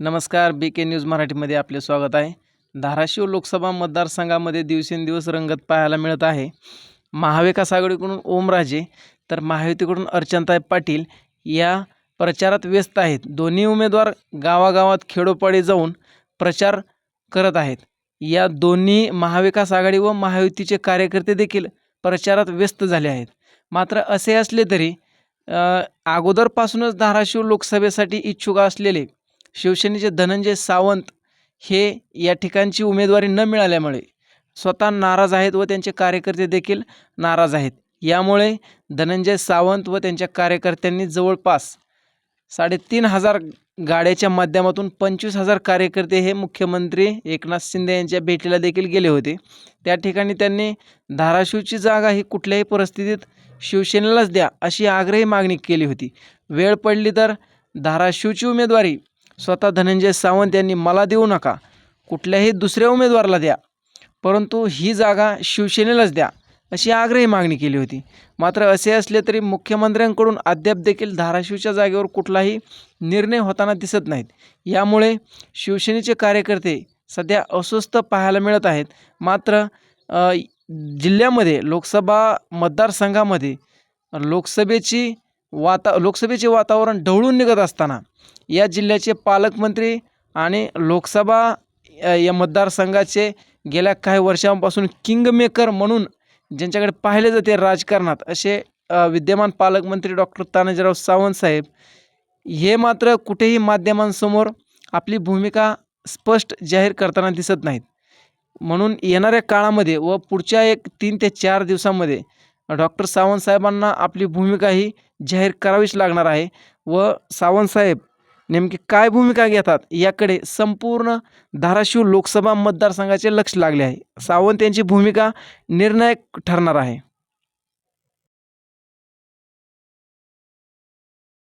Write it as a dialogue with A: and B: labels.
A: नमस्कार बी के न्यूज मराठीमध्ये आपले स्वागत आहे. धाराशिव लोकसभा मतदारसंघामध्ये दिवसेंदिवस रंगत पाहायला मिळत आहे. महाविकास आघाडीकडून ओमराजे तर महायुतीकडून अर्चनताई पाटील या प्रचारात व्यस्त आहेत. दोन्ही उमेदवार गावागावात खेडोपाडी जाऊन प्रचार करत आहेत. या दोन्ही महाविकास आघाडी व महायुतीचे कार्यकर्ते देखील प्रचारात व्यस्त झाले आहेत. मात्र असे असले तरी अगोदरपासूनच धाराशिव लोकसभेसाठी इच्छुक असलेले शिवसेनेचे धनंजय सावंत हे या ठिकाणची उमेदवारी न मिळाल्यामुळे स्वतः नाराज आहेत व त्यांचे कार्यकर्ते देखील नाराज आहेत. यामुळे धनंजय सावंत व त्यांच्या कार्यकर्त्यांनी जवळपास साडेतीन हजार गाड्याच्या माध्यमातून पंचवीस हजार कार्यकर्ते हे मुख्यमंत्री एकनाथ शिंदे यांच्या भेटीला देखील गेले होते. त्या ठिकाणी त्यांनी धाराशिवची जागा ही कुठल्याही परिस्थितीत शिवसेनेलाच द्या अशी आग्रही मागणी केली होती. वेळ पडली तर धाराशिवची उमेदवारी स्वतः धनंजय सावंत यांनी मला देऊ नका. कुठल्याही दुसऱ्या उमेदवाराला द्या. परंतु ही जागा शिवसेनेलाच द्या अशी आग्रही मागणी केली होती. मात्र असे असले तरी मुख्यमंत्र्यांकडून अद्याप देखील धाराशिवच्या जागेवर कुठलाही निर्णय होताना दिसत नाहीत. यामुळे शिवसेनेचे कार्यकर्ते सध्या अस्वस्थ पाहायला मिळत आहेत. मात्र जिल्ह्यामध्ये लोकसभा मतदारसंघामध्ये लोकसभेची वाता लोकसभेचे वातावरण ढवळून निघत असताना या जिल्ह्याचे पालकमंत्री आणि लोकसभा या मतदारसंघाचे गेल्या काही वर्षांपासून किंगमेकर म्हणून ज्यांच्याकडे पाहिले जाते राजकारणात असे विद्यमान पालकमंत्री डॉक्टर तानाजीराव सावंत साहेब हे मात्र कुठेही माध्यमांसमोर आपली भूमिका स्पष्ट जाहीर करताना दिसत नाहीत. म्हणून येणाऱ्या काळामध्ये व पुढच्या एक तीन ते चार दिवसामध्ये डॉक्टर सावंत साहेबांना आपली भूमिका ही जाहीर करावीच लागणार आहे. व सावंतसाहेब नेमकी काय भूमिका घेतात याकडे संपूर्ण धाराशिव लोकसभा मतदारसंघाचे लक्ष लागले आहे. सावंत यांची भूमिका निर्णायक ठरणार आहे.